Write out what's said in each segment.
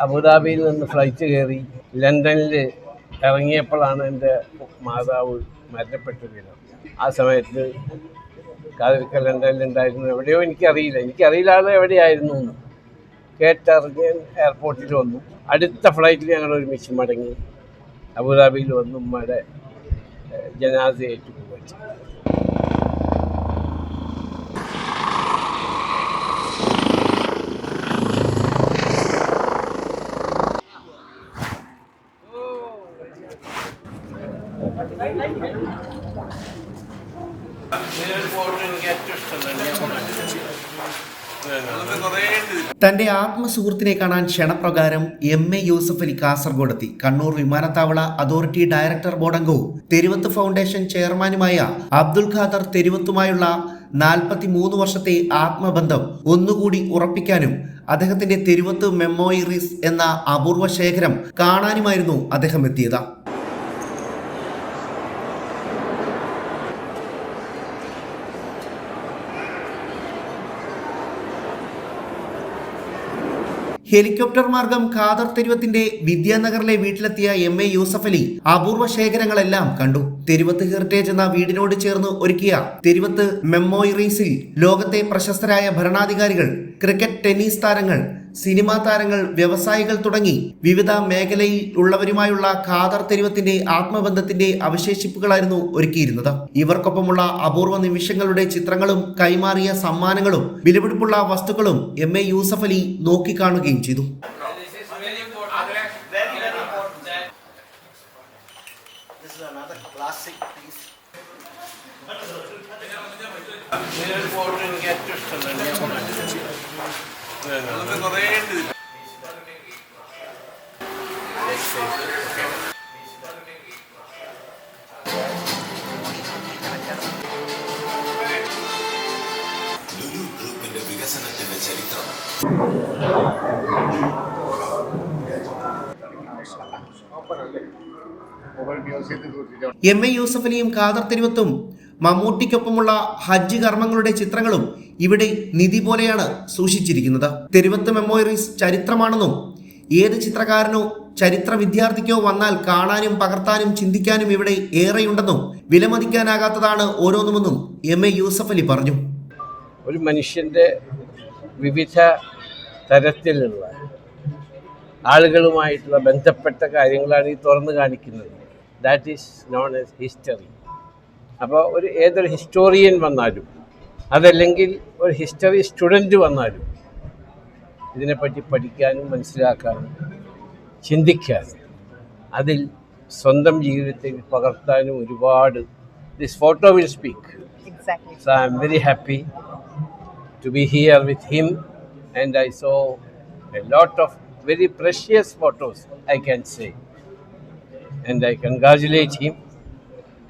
അബുദാബിയിൽ നിന്ന് ഫ്ലൈറ്റ് കയറി ലണ്ടനിൽ ഇറങ്ങിയപ്പോഴാണ് എന്റെ മാതാവ് മരണപ്പെട്ടു വീണത് ആ സമയത്ത് കാതിരിക്ക ലണ്ടനിലുണ്ടായിരുന്നു എവിടെയോ എനിക്കറിയില്ല. എനിക്കറിയില്ലാതെ എവിടെയായിരുന്നു എന്ന്. കേട്ടറിഞ്ഞ് എയർപോർട്ടിൽ വന്നു. അടുത്ത ഫ്ലൈറ്റിൽ ഞങ്ങൾ ഒരുമിച്ച് മടങ്ങി. അബുദാബിയിൽ വന്നു ഉമ്മയുടെ ജനാധിയായിട്ട് ഏറ്റുപോയി എനിക്ക് ഏറ്റവും ഇഷ്ടമല്ല തന്റെ ആത്മസുഹൃത്തിനെ കാണാൻ ക്ഷണപ്രകാരം എം എ യൂസഫ് അലി കാസർഗോഡെത്തി. കണ്ണൂർ വിമാനത്താവള അതോറിറ്റി ഡയറക്ടർ ബോർഡ് അംഗവും തെരുവത്ത് ഫൗണ്ടേഷൻ ചെയർമാനുമായ അബ്ദുൽ ഖാദർ തെരുവത്തുമായുള്ള നാൽപ്പത്തി മൂന്ന് വർഷത്തെ ആത്മബന്ധം ഒന്നുകൂടി ഉറപ്പിക്കാനും അദ്ദേഹത്തിന്റെ തെരുവത്ത് മെമ്മോയിറീസ് എന്ന അപൂർവ ശേഖരം കാണാനുമായിരുന്നു അദ്ദേഹം എത്തിയത്. ഹെലികോപ്റ്റർ മാർഗം ഖാദർ തെരുവത്തിന്റെ വിദ്യാനഗറിലെ വീട്ടിലെത്തിയ എം എ യൂസഫ് അലി അപൂർവ ശേഖരങ്ങളെല്ലാം കണ്ടു. തെരുവത്ത് ഹെറിറ്റേജ് എന്ന വീടിനോട് ചേർന്ന് ഒരുക്കിയ തെരുവത്ത് മെമ്മോയറീസിൽ ലോകത്തെ പ്രശസ്തരായ ഭരണാധികാരികൾ ക്രിക്കറ്റ് ടെന്നീസ് താരങ്ങൾ സിനിമാ താരങ്ങൾ വ്യവസായികൾ തുടങ്ങി വിവിധ മേഖലയിൽ ഉള്ളവരുമായുള്ള ഖാദർ തെരുവത്തിന്റെ ആത്മബന്ധത്തിന്റെ അവശേഷിപ്പുകളായിരുന്നു ഒരുക്കിയിരുന്നത്. ഇവർക്കൊപ്പമുള്ള അപൂർവ നിമിഷങ്ങളുടെ ചിത്രങ്ങളും കൈമാറിയ സമ്മാനങ്ങളും വിലപിടിപ്പുള്ള വസ്തുക്കളും എം എ യൂസഫ് അലി നോക്കിക്കാണുകയും ചെയ്തു. This is Lulu M A യൂസഫലിയും Khader തെരുവത്തും മമ്മൂട്ടിക്കൊപ്പമുള്ള ഹജ്ജ് കർമ്മങ്ങളുടെ ചിത്രങ്ങളും ഇവിടെ നിധി പോലെയാണ് സൂക്ഷിച്ചിരിക്കുന്നത്. തെരുവത്ത് മെമ്മോറീസ് ചരിത്രമാണെന്നും ഏത് ചിത്രകാരനോ ചരിത്ര വിദ്യാർത്ഥിക്കോ വന്നാൽ കാണാനും പകർത്താനും ചിന്തിക്കാനും ഇവിടെ ഏറെയുണ്ടെന്നും വിലമതിക്കാനാകാത്തതാണ് ഓരോന്നുമെന്നും എം എ യൂസഫ് അലി പറഞ്ഞു. ഒരു മനുഷ്യന്റെ വിവിധ തരത്തിലുള്ള ആളുകളുമായിട്ടുള്ള ബന്ധപ്പെട്ട കാര്യങ്ങളാണ് ഈ തുറന്നു കാണിക്കുന്നത്. That is known as history അപ്പോൾ ഒരു ഏതൊരു ഹിസ്റ്റോറിയൻ വന്നാലും അതല്ലെങ്കിൽ ഒരു ഹിസ്റ്ററി സ്റ്റുഡന്റ് വന്നാലും ഇതിനെപ്പറ്റി പഠിക്കാനും മനസ്സിലാക്കാനും ചിന്തിക്കാനും അതിൽ സ്വന്തം ജീവിതത്തിൽ പകർത്താനും ഒരുപാട് this photo will speak. So I'm very happy to be here with him, and I saw a lot of very precious photos, I can say. And I congratulate him.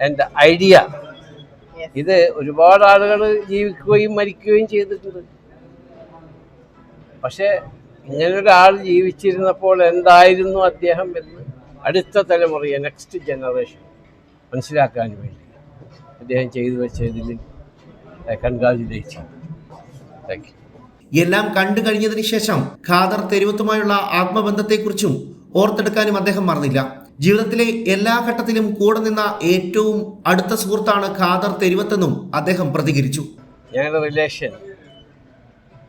And the idea Yes. ഇത് ഒരുപാട് ആളുകൾ ജീവിക്കുകയും മരിക്കുകയും ചെയ്തിട്ടുണ്ട്. പക്ഷേ ഇങ്ങനൊരാൾ ജീവിച്ചിരുന്നപ്പോൾ എന്തായിരുന്നു അദ്ദേഹം എന്ന് അടുത്ത തലമുറയെ നെക്സ്റ്റ് ജനറേഷൻ മനസ്സിലാക്കാൻ വേണ്ടി അദ്ദേഹം ചെയ്തു വെച്ചതിൽ കൺഗ്രാജുലേറ്റ് താങ്ക് യു എല്ലാം കണ്ടു കഴിഞ്ഞതിന് ശേഷം ഖാദർ തെരുവത്തുമായുള്ള ആത്മബന്ധത്തെക്കുറിച്ചും ഓർത്തെടുക്കാനും അദ്ദേഹം മറന്നില്ല. ജീവിതത്തിലെ എല്ലാ ഘട്ടത്തിലും കൂടെ നിന്ന ഏറ്റവും അടുത്ത സുഹൃത്താണ് ഖാദർ തെരുവത്തെന്നും അദ്ദേഹം പ്രതികരിച്ചു. ഞങ്ങളുടെ റിലേഷൻ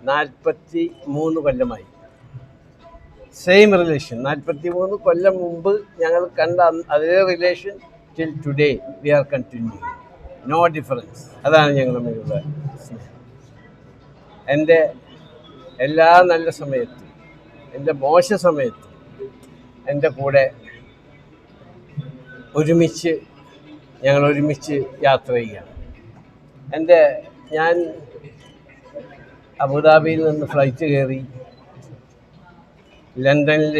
നാൽപ്പത്തി മൂന്ന് കൊല്ലമായി. സെയിം റിലേഷൻ നാൽപ്പത്തി മൂന്ന് കൊല്ലം മുമ്പ് ഞങ്ങൾ കണ്ട അതേ relation till today we are continue no difference അതാണ് ഞങ്ങൾ തമ്മിലുള്ള സ്നേഹം. എന്റെ എല്ലാ നല്ല സമയത്തും എന്റെ മോശ സമയത്തും എന്റെ കൂടെ ഒരുമിച്ച് ഞങ്ങൾ ഒരുമിച്ച് യാത്ര ചെയ്യുകയാണ്. എന്റെ ഞാൻ അബുദാബിയിൽ നിന്ന് ഫ്ലൈറ്റ് കയറി ലണ്ടനിൽ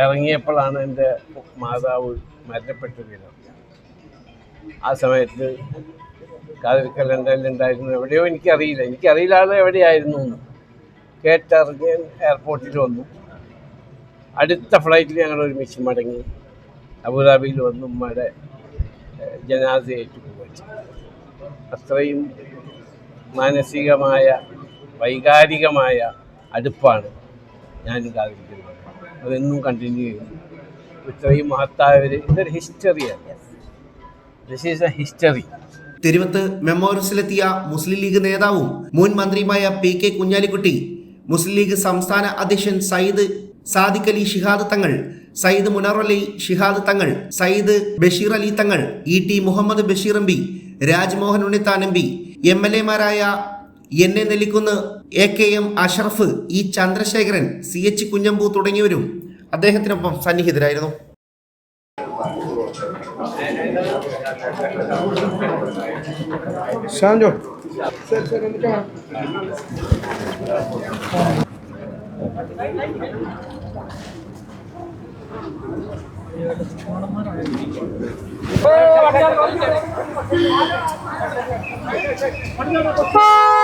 ഇറങ്ങിയപ്പോഴാണ് എന്റെ മാതാവ് മരണപ്പെട്ടു വീണത് ആ സമയത്ത് കാതിരിക്കൽ ലണ്ടനിൽ ഉണ്ടായിരുന്നു. എവിടെയോ എനിക്കറിയില്ല. എനിക്കറിയില്ലാതെ എവിടെയായിരുന്നു എന്ന്. കേട്ടറിഞ്ഞ് എയർപോർട്ടിൽ വന്നു. അടുത്ത ഫ്ലൈറ്റിൽ ഞങ്ങൾ ഒരുമിച്ച് മടങ്ങി. അബുദാബിയിൽ വന്ന് ഉമ്മയുടെ ഏഹ്, ജനാസ ഏറ്റുപോയി അത്രയും മാനസികമായ വൈകാരികമായ അടുപ്പാണ് ഞാൻ കാതിരിക്കുന്നത് അതെന്നും കണ്ടിന്യൂ ചെയ്യുന്നു. ഇത്രയും മഹത്തായവർ ഇതൊരു ഹിസ്റ്ററിയാണ് this is a history Thiruvath മെമ്മോറിയൽസിലെത്തിയ Muslim League നേതാവും മുൻ മന്ത്രിയുമായ പി കെ കുഞ്ഞാലിക്കുട്ടി മുസ്ലിം ലീഗ് സംസ്ഥാന അധ്യക്ഷൻ സയ്യിദ് സാദിഖ് അലി ഷിഹാദ് തങ്ങൾ സയ്യിദ് മുനറലി ഷിഹാദ് തങ്ങൾ Sayyid Basheer Ali Thangal E T Muhammad Basheer M P Rajmohan Unnithan M P M L എമാരായ N A Nellikkunnu A K M Ashraf E Chandrasekharan C H Kunhambu തുടങ്ങിയവരും അദ്ദേഹത്തിനൊപ്പം സന്നിഹിതരായിരുന്നു. Oh,